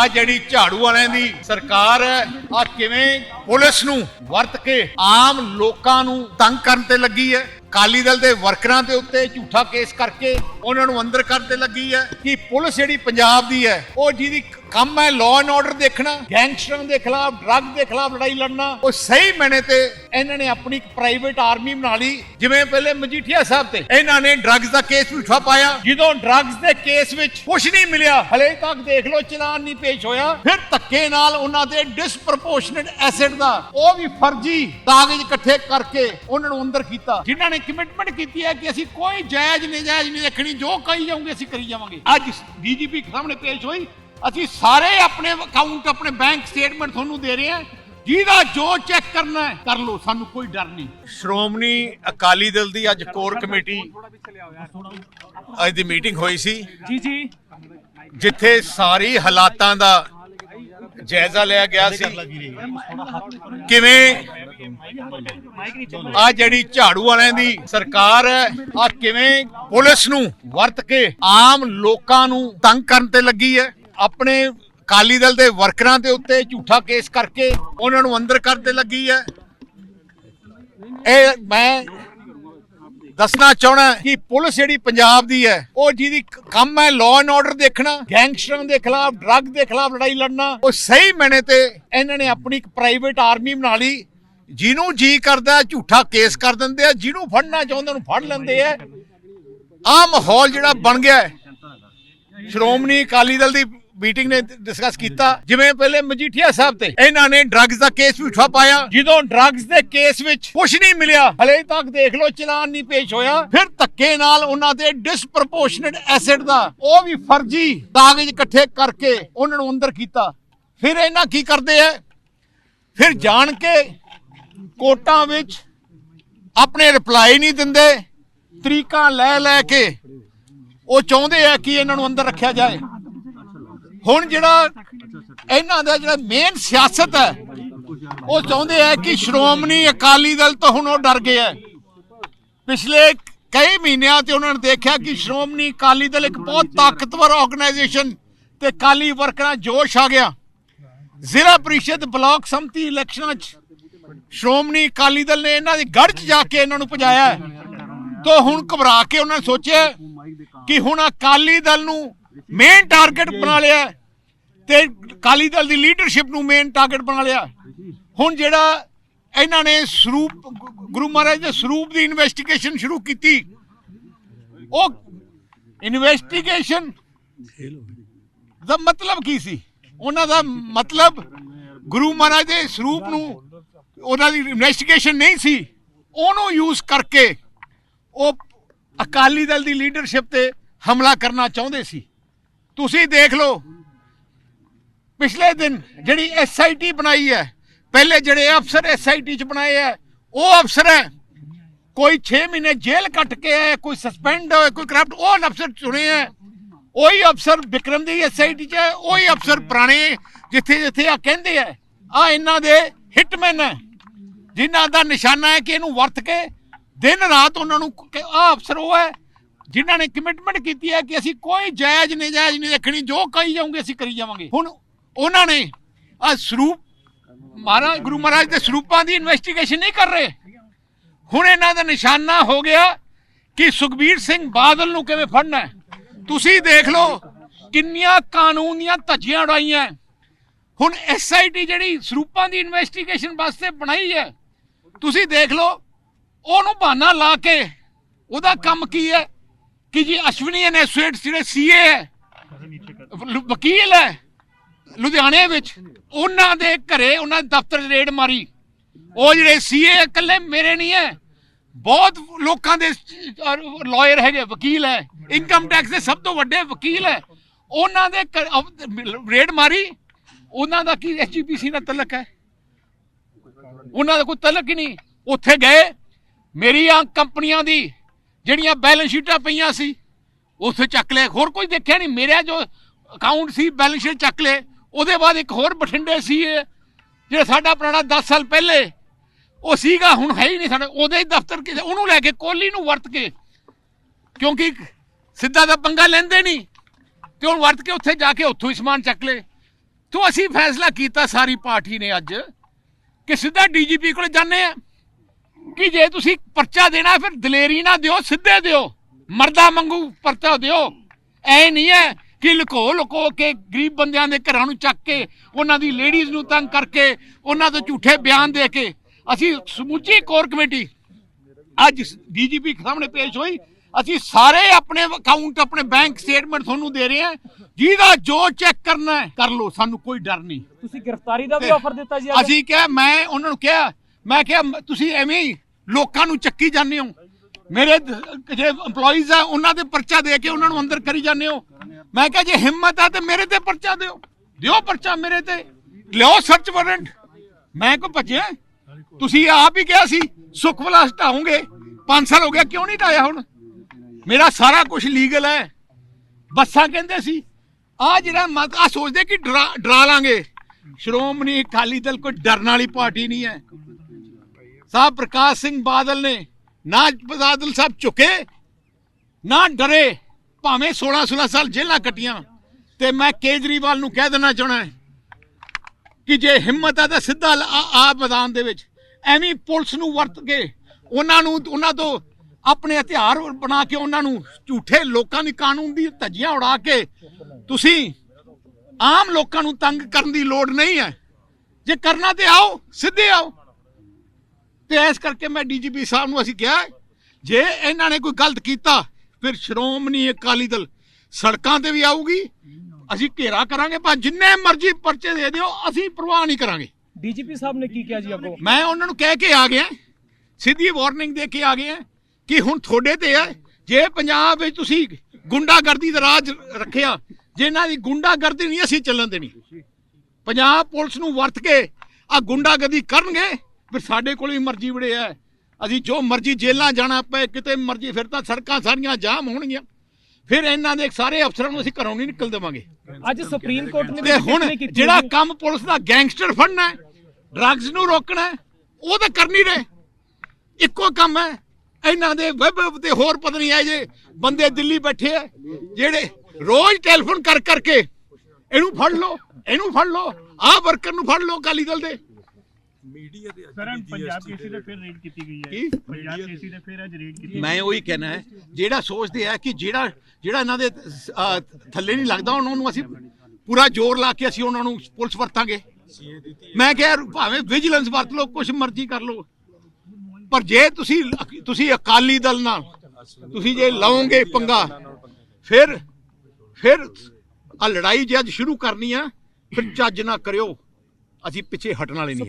ਆ ਜਿਹੜੀ ਝਾੜੂ ਵਾਲਿਆਂ ਦੀ ਸਰਕਾਰ ਹੈ, ਆ ਕਿਵੇਂ ਪੁਲਿਸ ਨੂੰ ਵਰਤ ਕੇ ਆਮ ਲੋਕਾਂ ਨੂੰ ਤੰਗ ਕਰਨ ਤੇ ਲੱਗੀ ਹੈ? ਕਾਲੀ ਦਲ ਦੇ ਵਰਕਰਾਂ ਦੇ ਉੱਤੇ ਝੂਠਾ ਕੇਸ ਕਰਕੇ ਉਹਨਾਂ ਨੂੰ ਅੰਦਰ ਕਰਨ ਤੇ ਲੱਗੀ ਹੈ ਕਿ ਪੁਲਿਸ ਜਿਹੜੀ ਪੰਜਾਬ ਦੀ ਹੈ, ਉਹ ਜਿਹਦੀ ਕੰਮ ਹੈ ਲਾਅ ਐਂਡ ਆਰਡਰ ਦੇਖਣਾ ਗੈਂਗਸਟਰਾਂ ਦੇ ਖਿਲਾਫ ਡਰੱਗ ਦੇ ਖਿਲਾਫ ਲੜਾਈ ਲੜਨਾ। ਉਹ ਸਹੀ ਮੈਨੇ ਤੇ ਇਹਨਾਂ ਨੇ ਆਪਣੀ ਇੱਕ ਪ੍ਰਾਈਵੇਟ ਆਰਮੀ ਬਣਾ ਲਈ, ਜਿਵੇਂ ਪਹਿਲੇ ਮਜੀਠੀਆ ਸਾਹਿਬ ਤੇ। ਇਹਨਾਂ ਨੇ ਡਰੱਗਸ ਦਾ ਕੇਸ ਝੂਠਾ ਪਾਇਆ। ਜਦੋਂ ਡਰੱਗਸ ਦੇ ਕੇਸ ਵਿੱਚ ਕੁਝ ਨਹੀਂ ਮਿਲਿਆ, ਹਲੇ ਤੱਕ ਦੇਖ ਲਓ, ਚਲਾਨ ਨਹੀਂ ਪੇਸ਼ ਹੋਇਆ। ਫਿਰ ਧੱਕੇ ਨਾਲ ਉਹਨਾਂ ਦੇ ਡਿਸਪ੍ਰੋਪੋਰਸ਼ਨੇਟ ਐਸਿਡ ਦਾ ਉਹ ਵੀ ਫਰਜ਼ੀ ਕਾਗਜ਼ ਇਕੱਠੇ ਕਰਕੇ ਉਹਨਾਂ ਨੂੰ ਅੰਦਰ ਕੀਤਾ। ਜਿਨ੍ਹਾਂ ਨੇ ਕਮਿਟਮੈਂਟ ਕੀਤੀ ਹੈ ਕਿ ਅਸੀਂ ਕੋਈ ਜਾਇਜ਼, ਨਜਾਇਜ਼ ਨਹੀਂ ਦੇਖਣੀ ਜੋ ਕਹੀ ਜਾਓਗੇ ਅਸੀਂ ਕਰੀ ਜਾਵਾਂਗੇ। ਅੱਜ ਡੀਜੀਪੀ ਸਾਹਮਣੇ ਪੇਸ਼ ਹੋਈ ਅਸੀਂ ਸਾਰੇ ਆਪਣੇ ਅਕਾਊਂਟ ਆਪਣੇ ਬੈਂਕ ਸਟੇਟਮੈਂਟ ਤੁਹਾਨੂੰ ਦੇ ਰਹੇ ਹਾਂ। ਜਿਹਦਾ ਜੋ ਚੈੱਕ ਕਰਨਾ ਹੈ ਕਰ ਲਓ ਸਾਨੂੰ ਕੋਈ ਡਰ ਨਹੀਂ। ਸ਼੍ਰੋਮਣੀ ਅਕਾਲੀ ਦਲ ਦੀ ਅੱਜ ਕੋਰ ਕਮੇਟੀ ਅੱਜ ਦੀ ਮੀਟਿੰਗ ਹੋਈ ਸੀ। ਜੀ ਜੀ। ਜਿੱਥੇ ਸਾਰੀ ਹਾਲਾਤਾਂ ਦਾ ਜਾਇਜ਼ਾ ਲਿਆ ਗਿਆ ਸੀ। ਕਿਵੇਂ? ਆ ਜਿਹੜੀ ਝਾੜੂ ਵਾਲਿਆਂ ਦੀ ਸਰਕਾਰ ਹੈ ਆ ਕਿਵੇਂ ਪੁਲਿਸ ਨੂੰ ਵਰਤ ਕੇ ਆਮ ਲੋਕਾਂ ਨੂੰ ਤੰਗ ਕਰਨ ਤੇ ਲੱਗੀ ਹੈ? ਆਪਣੇ ਕਾਲੀ ਦਲ ਦੇ ਵਰਕਰਾਂ ਦੇ ਉੱਤੇ ਝੂਠਾ ਕੇਸ ਕਰਕੇ ਉਹਨਾਂ ਨੂੰ ਅੰਦਰ ਕਰਦੇ ਲੱਗੀ ਹੈ। ਇਹ ਮੈਂ ਦੱਸਣਾ ਚਾਹਣਾ ਕਿ ਪੁਲਿਸ ਜਿਹੜੀ ਪੰਜਾਬ ਦੀ ਹੈ, ਉਹ ਜਿਹਦੀ ਕੰਮ ਹੈ ਲਾਅ ਐਂਡ ਆਰਡਰ ਦੇਖਣਾ ਗੈਂਗਸਟਰਾਂ ਦੇ ਖਿਲਾਫ ਡਰੱਗ ਦੇ ਖਿਲਾਫ ਲੜਾਈ ਲੜਨਾ, ਉਹ ਸਹੀ ਮੈਨੇ ਤੇ ਇਹਨਾਂ ਨੇ ਆਪਣੀ ਇੱਕ ਪ੍ਰਾਈਵੇਟ ਆਰਮੀ ਬਣਾ ਲਈ, ਜਿਹਨੂੰ ਜੀ ਕਰਦਾ ਝੂਠਾ ਕੇਸ ਕਰ ਦਿੰਦੇ ਆ, ਜਿਹਨੂੰ ਫੜਨਾ ਚਾਹੁੰਦੇ ਉਹਨੂੰ ਫੜ ਲੈਂਦੇ ਆ। ਆ ਮਾਹੌਲ ਜਿਹੜਾ ਬਣ ਗਿਆ ਸ਼੍ਰੋਮਣੀ ਅਕਾਲੀ ਦਲ ਦੀ ਮੀਟਿੰਗ ਨੇ ਡਿਸਕਸ ਕੀਤਾ। ਜਿਵੇਂ ਪਹਿਲੇ ਮਜੀਠੀਆ ਸਾਹਿਬ ਤੇ ਇਹਨਾਂ ਨੇ ਡਰੱਗਸ ਦਾ ਕੇਸ ਵੀ ਝੂਠਾ ਪਾਇਆ। ਜਦੋਂ ਡਰੱਗਸ ਦੇ ਕੇਸ ਵਿੱਚ ਕੁਝ ਨਹੀਂ ਮਿਲਿਆ, ਹਲੇ ਤੱਕ ਦੇਖ ਲਓ ਚਲਾਨ ਨਹੀਂ ਪੇਸ਼ ਹੋਇਆ। ਫਿਰ ਧੱਕੇ ਨਾਲ ਉਹਨਾਂ ਦੇ ਡਿਸਪ੍ਰੋਪੋਰਸ਼ਨੇਟ ਐਸਿਡ ਦਾ ਉਹ ਵੀ ਫਰਜ਼ੀ ਕਾਗਜ਼ ਇਕੱਠੇ ਕਰਕੇ ਉਹਨਾਂ ਨੂੰ ਅੰਦਰ ਕੀਤਾ। ਫਿਰ ਇਹਨਾਂ ਕੀ ਕਰਦੇ ਆ? ਫਿਰ ਜਾਣ ਕੇ ਕੋਟਾਂ ਵਿੱਚ ਆਪਣੇ ਰਿਪਲਾਈ ਨਹੀਂ ਦਿੰਦੇ। ਤਰੀਕਾਂ ਲੈ ਲੈ ਕੇ ਉਹ ਚਾਹੁੰਦੇ ਆ ਕਿ ਇਹਨਾਂ ਨੂੰ ਅੰਦਰ ਰੱਖਿਆ ਜਾਏ। ਹੁਣ ਜਿਹੜਾ ਇਹਨਾਂ ਦਾ ਜਿਹੜਾ ਮੇਨ ਸਿਆਸਤ ਹੈ ਉਹ ਚਾਹੁੰਦੇ ਆ ਕਿ ਸ਼੍ਰੋਮਣੀ ਅਕਾਲੀ ਦਲ ਤੋਂ ਹੁਣ ਉਹ ਡਰ ਗਏ ਹੈ ਪਿਛਲੇ ਕਈ ਮਹੀਨਿਆਂ ਤੇ ਉਹਨਾਂ ਨੇ ਦੇਖਿਆ ਕਿ ਸ਼੍ਰੋਮਣੀ ਅਕਾਲੀ ਦਲ ਇੱਕ ਬਹੁਤ ਤਾਕਤਵਰ ਆਰਗੇਨਾਈਜੇਸ਼ਨ ਤੇ ਕਾਲੀ ਵਰਕਰਾਂ ਜੋਸ਼ ਆ ਗਿਆ। ਜ਼ਿਲ੍ਹਾ ਪ੍ਰੀਸ਼ਦ ਬਲਾਕ ਸੰਮਤੀ ਇਲੈਕਸ਼ਨਾਂ 'ਚ ਸ਼੍ਰੋਮਣੀ ਅਕਾਲੀ ਦਲ ਨੇ ਇਹਨਾਂ ਦੀ ਗੜ੍ਹ 'ਚ ਜਾ ਕੇ ਇਹਨਾਂ ਨੂੰ ਭਜਾਇਆ। ਹੈ। ਤੋਂ ਹੁਣ ਘਬਰਾ ਕੇ ਉਹਨਾਂ ਨੇ ਸੋਚਿਆ ਕਿ ਹੁਣ ਅਕਾਲੀ ਦਲ ਨੂੰ ਮੇਨ ਟਾਰਗੇਟ ਬਣਾ ਲਿਆ ਤੇ ਅਕਾਲੀ ਦਲ ਦੀ ਲੀਡਰਸ਼ਿਪ ਨੂੰ ਮੇਨ ਟਾਰਗੇਟ ਬਣਾ ਲਿਆ ਹੁਣ ਜਿਹੜਾ ਇਹਨਾਂ ਨੇ ਸਰੂਪ, ਗੁਰੂ ਮਹਾਰਾਜ ਦੇ ਸਰੂਪ ਦੀ ਇਨਵੈਸਟੀਗੇਸ਼ਨ ਸ਼ੁਰੂ ਕੀਤੀ, ਉਹ ਇਨਵੈਸਟੀਗੇਸ਼ਨ ਦਾ ਮਤਲਬ ਕੀ ਸੀ? ਉਹਨਾਂ ਦਾ ਮਤਲਬ ਗੁਰੂ ਮਹਾਰਾਜ ਦੇ ਸਰੂਪ ਨੂੰ ਉਹਨਾਂ ਦੀ ਇਨਵੈਸਟੀਗੇਸ਼ਨ ਨਹੀਂ ਸੀ। ਉਹਨੂੰ ਯੂਜ਼ ਕਰਕੇ ਉਹ ਅਕਾਲੀ ਦਲ ਦੀ ਲੀਡਰਸ਼ਿਪ ਤੇ ਹਮਲਾ ਕਰਨਾ ਚਾਹੁੰਦੇ ਸੀ। ਤੁਸੀਂ ਦੇਖ ਲਓ। ਪਿਛਲੇ ਦਿਨ ਜਿਹੜੀ ਐਸਆਈਟੀ ਬਣਾਈ ਹੈ, ਪਹਿਲੇ ਜਿਹੜੇ ਅਫਸਰ ਐਸਆਈਟੀ ਚ ਬਣਾਏ ਹੈ, ਉਹ ਅਫਸਰ ਹੈ, ਕੋਈ 6 ਮਹੀਨੇ ਜੇਲ੍ਹ ਕੱਟ ਕੇ ਆਏ ਕੋਈ ਸਸਪੈਂਡ ਹੋਏ ਕੋਈ ਕਰਪਟ ਉਹ ਅਫਸਰ ਚੁਣੇ ਹੈ। ਉਹੀ ਅਫਸਰ ਵਿਕਰਮ ਦੀ ਐਸਆਈਟੀ ਚ ਹੈ, ਉਹੀ ਅਫਸਰ ਪੁਰਾਣੇ ਜਿੱਥੇ ਜਿੱਥੇ ਆ ਕਹਿੰਦੇ ਆ ਆ ਇਹਨਾਂ ਦੇ ਹਿਟਮੈਨ ਹੈ, ਜਿਨ੍ਹਾਂ ਦਾ ਨਿਸ਼ਾਨਾ ਹੈ ਕਿ ਇਹਨੂੰ ਵਰਤ ਕੇ ਦਿਨ ਰਾਤ ਉਹਨਾਂ ਨੂੰ ਆ ਅਫਸਰ ਉਹ ਹੈ ਜਿਨ੍ਹਾਂ ਨੇ ਕਮਿਟਮੈਂਟ ਕੀਤੀ ਹੈ ਕਿ ਅਸੀਂ ਕੋਈ ਜਾਇਜ਼ ਨਜਾਇਜ਼ ਨਹੀਂ ਦੇਖਣੀ ਜੋ ਕਹੀ ਜਾਓਗੇ ਅਸੀਂ ਕਰੀ ਜਾਵਾਂਗੇ। ਹੁਣ ਉਹਨਾਂ ਨੇ ਆ ਸਰੂਪ, ਮਹਾਰਾਜ, ਗੁਰੂ ਮਹਾਰਾਜ ਦੇ ਸਰੂਪਾਂ ਦੀ ਇਨਵੈਸਟੀਗੇਸ਼ਨ ਨਹੀਂ ਕਰ ਰਹੇ। ਹੁਣ ਇਹਨਾਂ ਦਾ ਨਿਸ਼ਾਨਾ ਹੋ ਗਿਆ ਕਿ ਸੁਖਬੀਰ ਸਿੰਘ ਬਾਦਲ ਨੂੰ ਕਿਵੇਂ ਫੜਨਾ ਤੁਸੀਂ ਦੇਖ ਲਓ ਕਿੰਨੀਆਂ ਕਾਨੂੰਨ ਦੀਆਂ ਧੱਜੀਆਂ ਉਡਾਈਆਂ ਹੁਣ ਐਸਆਈਟੀ ਜਿਹੜੀ ਸਰੂਪਾਂ ਦੀ ਇਨਵੈਸਟੀਗੇਸ਼ਨ ਵਾਸਤੇ ਬਣਾਈ ਹੈ, ਤੁਸੀਂ ਦੇਖ ਲਓ, ਉਹਨੂੰ ਬਹਾਨਾ ਲਾ ਕੇ ਉਹਦਾ ਕੰਮ ਕੀ ਹੈ? ਕਿ ਜੀ ਅਸ਼ਵਨੀ ਐਂਡ ਐਸੋਸੀਏਟਸ ਜਿਹੜੇ ਸੀਏ ਹੈ ਵਕੀਲ ਹੈ, ਲੁਧਿਆਣੇ ਵਿੱਚ, ਉਹਨਾਂ ਦੇ ਘਰੇ ਉਹਨਾਂ ਦੇ ਦਫ਼ਤਰ 'ਚ ਰੇਡ ਮਾਰੀ। ਉਹ ਜਿਹੜੇ ਸੀਏ ਇਕੱਲੇ ਮੇਰੇ ਨਹੀਂ ਹੈ। ਬਹੁਤ ਲੋਕਾਂ ਦੇ ਲਾਇਰ ਹੈਗੇ, ਵਕੀਲ ਹੈ। ਇਨਕਮ ਟੈਕਸ ਦੇ ਸਭ ਤੋਂ ਵੱਡੇ ਵਕੀਲ ਹੈ। ਉਹਨਾਂ ਦੇ ਰੇਡ ਮਾਰੀ। ਉਹਨਾਂ ਦਾ ਕੀ ਐਸਜੀਪੀਸੀ ਨਾਲ ਤਲਕ ਹੈ? ਉਹਨਾਂ ਦਾ ਕੋਈ ਤਲਕ ਹੀ ਨਹੀਂ। ਉੱਥੇ ਗਏ। ਮੇਰੀਆਂ ਕੰਪਨੀਆਂ ਦੀ ਜਿਹੜੀਆਂ ਬੈਲੈਂਸ ਸ਼ੀਟਾਂ ਪਈਆਂ ਸੀ ਉੱਥੇ ਚੱਕ ਲਏ। ਹੋਰ ਕੋਈ ਦੇਖਿਆ ਨਹੀਂ? ਮੇਰਾ ਜੋ ਅਕਾਊਂਟ ਸੀ ਬੈਲੈਂਸ ਸ਼ੀਟ ਚੱਕ ਲਏ। ਉਹਦੇ ਬਾਅਦ ਇੱਕ ਹੋਰ ਬਠਿੰਡੇ ਸੀ ਇਹ, ਜਿਹੜਾ ਸਾਡਾ ਪੁਰਾਣਾ 10 ਸਾਲ ਪਹਿਲੇ। ਉਹ ਸੀਗਾ ਹੁਣ ਹੈ ਹੀ ਨਹੀਂ ਸਾਡਾ। ਉਹਦੇ ਹੀ ਦਫ਼ਤਰ ਕਿਸੇ ਉਹਨੂੰ ਲੈ ਕੇ ਕੋਹਲੀ ਨੂੰ ਵਰਤ ਕੇ। ਕਿਉਂਕਿ ਸਿੱਧਾ ਦਾ ਪੰਗਾ ਲੈਂਦੇ ਨਹੀਂ। ਤੇ ਹੁਣ ਵਰਤ ਕੇ ਉੱਥੇ ਜਾ ਕੇ ਉੱਥੋਂ ਹੀ ਸਮਾਨ ਚੱਕ ਲਏ। ਤੋਂ ਅਸੀਂ ਫੈਸਲਾ ਕੀਤਾ ਸਾਰੀ ਪਾਰਟੀ ਨੇ ਅੱਜ ਕਿ ਸਿੱਧਾ ਡੀਜੀਪੀ ਕੋਲ ਜਾਂਦੇ ਆ। ਕਿ ਜੇ ਤੁਸੀਂ ਪਰਚਾ ਦੇਣਾ ਫਿਰ ਦਲੇਰੀ ਨਾ ਦਿਓ ਸਿੱਧੇ ਦਿਓ। ਮਰਦਾ ਮੰਗੂ ਪਰਚਾ ਦਿਓ। ਐ ਨਹੀਂ ਹੈ ਕਿ ਲੁਕੋ ਲੁਕੋ ਕੇ ਗਰੀਬ ਬੰਦਿਆਂ ਦੇ ਘਰਾਂ ਨੂੰ ਚੱਕ ਕੇ ਉਹਨਾਂ ਦੀ ਲੇਡੀਜ਼ ਨੂੰ ਤੰਗ ਕਰਕੇ ਉਹਨਾਂ ਤੋਂ ਝੂਠੇ ਬਿਆਨ ਦੇ ਕੇ। ਅਸੀਂ ਸਮੁੱਚੀ ਕੋਰ ਕਮੇਟੀ ਅੱਜ ਡੀਜੀਪੀ ਸਾਹਮਣੇ ਪੇਸ਼ ਹੋਈ। ਅਸੀਂ ਸਾਰੇ ਆਪਣੇ ਅਕਾਊਂਟ ਆਪਣੇ ਬੈਂਕ ਸਟੇਟਮੈਂਟ ਤੁਹਾਨੂੰ ਦੇ ਰਹੇ ਹਾਂ। ਜਿਹਦਾ ਜੋ ਚੈੱਕ ਕਰਨਾ ਹੈ ਕਰ ਲਓ। ਸਾਨੂੰ ਕੋਈ ਡਰ ਨਹੀਂ। ਤੁਸੀਂ ਗ੍ਰਿਫਤਾਰੀ ਦਾ ਵੀ ਆਫਰ ਦਿੱਤਾ ਜੀ? ਅਸੀਂ ਕਿਹਾ ਮੈਂ ਉਹਨਾਂ ਨੂੰ ਕਿਹਾ ਮੈਂ ਕਿਹਾ, ਮ- ਤੁਸੀਂ ਐਵੇਂ ਹੀ ਲੋਕਾਂ ਨੂੰ ਚੱਕੀ ਜਾਂਦੇ ਹੋ। ਮੇਰੇ ਦ- ਜੇ EMPLOYEES ਆ, ਉਹਨਾਂ ਦੇ ਪਰਚਾ ਦੇ ਕੇ ਉਹਨਾਂ ਨੂੰ ਅੰਦਰ ਕਰੀ ਜਾਂਦੇ ਹੋ। ਮੈਂ ਕਿਹਾ, ਜੇ ਹਿੰਮਤ ਆ ਤੇ ਮੇਰੇ ਤੇ ਪਰਚਾ ਦਿਓ। ਦਿਓ ਪਰਚਾ ਮੇਰੇ ਤੇ। ਲਿਓ ਸਰਚ ਵਾਰੰਟ ਮੈਂ ਕੋ ਭੱਜਿਆ? ਤੁਸੀਂ ਆਪ ਹੀ ਕਿਹਾ ਸੀ, ਸੁਖ ਵਿਲਾਸ 5 ਸਾਲ ਹੋ ਗਿਆ, ਕਿਉਂ ਨਹੀਂ ਢਾਇਆ ਹੁਣ? ਮੇਰਾ ਸਾਰਾ ਕੁਝ ਲੀਗਲ ਹੈ। ਬੱਸਾਂ ਕਹਿੰਦੇ ਸੀ ਆ ਜਿਹੜਾ ਮਤ ਆ ਸੋਚਦੇ ਕਿ ਡਰਾ ਡਰਾ ਲਾਂਗੇ। ਸ਼੍ਰੋਮਣੀ ਅਕਾਲੀ ਦਲ ਕੋਈ ਡਰਨ ਵਾਲੀ ਪਾਰਟੀ ਨਹੀਂ ਹੈ। ਸਾਹਿਬ ਪ੍ਰਕਾਸ਼ ਸਿੰਘ ਬਾਦਲ ਨੇ, ਨਾ ਬਾਦਲ ਸਾਹਿਬ ਝੁਕੇ, ਨਾ ਡਰੇ, ਭਾਵੇਂ 16 16 ਸਾਲ ਜੇਲ੍ਹਾਂ ਕੱਟੀਆਂ। ਤੇ ਮੈਂ ਕੇਜਰੀਵਾਲ ਨੂੰ ਕਹਿ ਦੇਣਾ ਚਾਹਣਾ ਕਿ ਜੇ ਹਿੰਮਤ ਹੈ ਤਾਂ ਸਿੱਧਾ ਆ ਆ ਮੈਦਾਨ ਦੇ ਵਿੱਚ ਐਵੇਂ ਪੁਲਿਸ ਨੂੰ ਵਰਤ ਕੇ ਉਹਨਾਂ ਨੂੰ, ਉਹਨਾਂ ਤੋਂ ਆਪਣੇ ਹਥਿਆਰ ਬਣਾ ਕੇ ਉਹਨਾਂ ਨੂੰ ਝੂਠੇ ਲੋਕਾਂ ਦੀ ਕਾਨੂੰਨ ਦੀ ਧੱਜੀਆਂ ਉਡਾ ਕੇ ਤੁਸੀਂ ਆਮ ਲੋਕਾਂ ਨੂੰ ਤੰਗ ਕਰਨ ਦੀ ਲੋੜ ਨਹੀਂ ਹੈ। ਜੇ ਕਰਨਾ ਤੇ ਆਓ, ਸਿੱਧੇ ਆਓ। ਤੇ ਇਸ ਕਰਕੇ ਮੈਂ ਡੀਜੀਪੀ ਸਾਹਿਬ ਨੂੰ ਅਸੀਂ ਕਿਹਾ ਜੇ ਇਹਨਾਂ ਨੇ ਕੋਈ ਗਲਤ ਕੀਤਾ ਫਿਰ ਸ਼੍ਰੋਮਣੀ ਅਕਾਲੀ ਦਲ ਸੜਕਾਂ ਤੇ ਵੀ ਆਊਗੀ। ਅਸੀਂ ਘੇਰਾ ਕਰਾਂਗੇ ਪਰ ਜਿੰਨੇ ਮਰਜ਼ੀ ਪਰਚੇ ਦੇ ਦਿਓ ਅਸੀਂ ਪਰਵਾਹ ਨਹੀਂ ਕਰਾਂਗੇ। ਡੀਜੀਪੀ ਸਾਹਿਬ ਨੇ ਕੀ ਕਿਹਾ ਜੀ ਅੱਗੋਂ? ਮੈਂ ਉਹਨਾਂ ਨੂੰ ਕਹਿ ਕੇ ਆ ਗਿਆ ਸਿੱਧੀ ਵਾਰਨਿੰਗ ਦੇ ਕੇ ਆ ਗਿਆ ਕਿ ਹੁਣ ਤੁਹਾਡੇ ਤੇ ਹੈ ਜੇ ਪੰਜਾਬ ਵਿੱਚ ਤੁਸੀਂ ਗੁੰਡਾਗਰਦੀ ਦਾ ਰਾਜ ਰੱਖਿਆ ਜੇ ਇਹਨਾਂ ਦੀ ਗੁੰਡਾਗਰਦੀ ਨਹੀਂ ਅਸੀਂ ਚੱਲਣ ਦੇਣੀ। ਪੰਜਾਬ ਪੁਲਿਸ ਨੂੰ ਵਰਤ ਕੇ ਆ ਗੁੰਡਾਗਰਦੀ ਕਰਨਗੇ ਫਿਰ ਸਾਡੇ ਕੋਲ ਵੀ ਮਰਜ਼ੀ ਬੜੇ ਹੈ ਅਸੀਂ ਜੋ ਮਰਜ਼ੀ ਜੇਲਾਂ ਜਾਣਾ ਪਏ ਕਿਤੇ ਮਰਜ਼ੀ ਫਿਰ ਤਾਂ ਸੜਕਾਂ ਸਾਰੀਆਂ ਜਾਮ ਹੋਣਗੀਆਂ। ਫਿਰ ਇਹਨਾਂ ਦੇ ਸਾਰੇ ਅਫਸਰਾਂ ਨੂੰ ਅਸੀਂ ਘਰੋਂ ਨਹੀਂ ਨਿਕਲ ਦੇਵਾਂਗੇ। ਅੱਜ ਸੁਪਰੀਮ ਕੋਰਟ ਨੇ ਤੇ ਹੁਣ ਜਿਹੜਾ। ਕੰਮ ਪੁਲਿਸ ਦਾ ਗੈਂਗਸਟਰ ਫੜਨਾ ਹੈ ਡਰੱਗਸ ਨੂੰ ਰੋਕਣਾ ਹੈ ਉਹ ਤਾਂ ਕਰ ਨਹੀਂ ਰਹੇ। ਇੱਕੋ ਕੰਮ ਹੈ ਇਹਨਾਂ ਦੇ ਵੈਬ ਤੇ ਹੋਰ ਪਤਾ ਨਹੀਂ ਹੈ ਜੇ ਬੰਦੇ ਦਿੱਲੀ ਬੈਠੇ ਆ ਜਿਹੜੇ ਰੋਜ਼ ਟੈਲੀਫੋਨ ਕਰ ਕਰਕੇ ਇਹਨੂੰ ਫੜ ਲਓ ਇਹਨੂੰ ਫੜ ਲਓ ਆਹ ਵਰਕਰ ਨੂੰ ਫੜ ਲਓ ਅਕਾਲੀ ਦਲ ਦੇ। ਮੀਡੀਆ ਦੇ ਸਰ ਹੁਣ ਪੰਜਾਬ ਕੇਸੀ ਤੇ ਫਿਰ ਰੇਡ ਕੀਤੀ ਗਈ ਹੈ। ਕੀ? ਪੰਜਾਬ ਕੇਸੀ ਤੇ ਫਿਰ ਅੱਜ ਰੇਡ ਕੀਤੀ ਮੈਂ ਉਹੀ ਕਹਿਣਾ ਹੈ ਜਿਹੜਾ ਸੋਚਦੇ ਆ ਕਿ ਜਿਹੜਾ ਜਿਹੜਾ ਇਹਨਾਂ ਦੇ ਅਹ, ਥੱਲੇ ਨਹੀਂ ਲੱਗਦਾ ਉਹਨਾਂ ਨੂੰ ਅਸੀਂ ਪੂਰਾ ਜ਼ੋਰ ਲਾ ਕੇ ਅਸੀਂ ਉਹਨਾਂ ਨੂੰ ਪੁਲਿਸ ਵਰਤਾਂਗੇ। ਮੈਂ ਕਿਹਾ ਭਾਵੇਂ ਵਿਜੀਲੈਂਸ ਵਰਤ ਲਓ ਕੁਛ ਮਰਜ਼ੀ ਕਰ ਲਓ। ਪਰ ਜੇ ਤੁਸੀਂ ਤੁਸੀਂ ਅਕਾਲੀ ਦਲ ਨਾਲ ਤੁਸੀਂ ਜੇ ਲਓਗੇ ਪੰਗਾ ਫਿਰ ਫਿਰ ਆ ਲੜਾਈ ਜੇ ਅੱਜ ਸ਼ੁਰੂ ਕਰਨੀ ਆ ਫਿਰ ਚੱਜ ਨਾ ਕਰਿਓ ਅਸੀਂ ਪਿੱਛੇ ਹਟਣ ਵਾਲੇ ਨਹੀਂ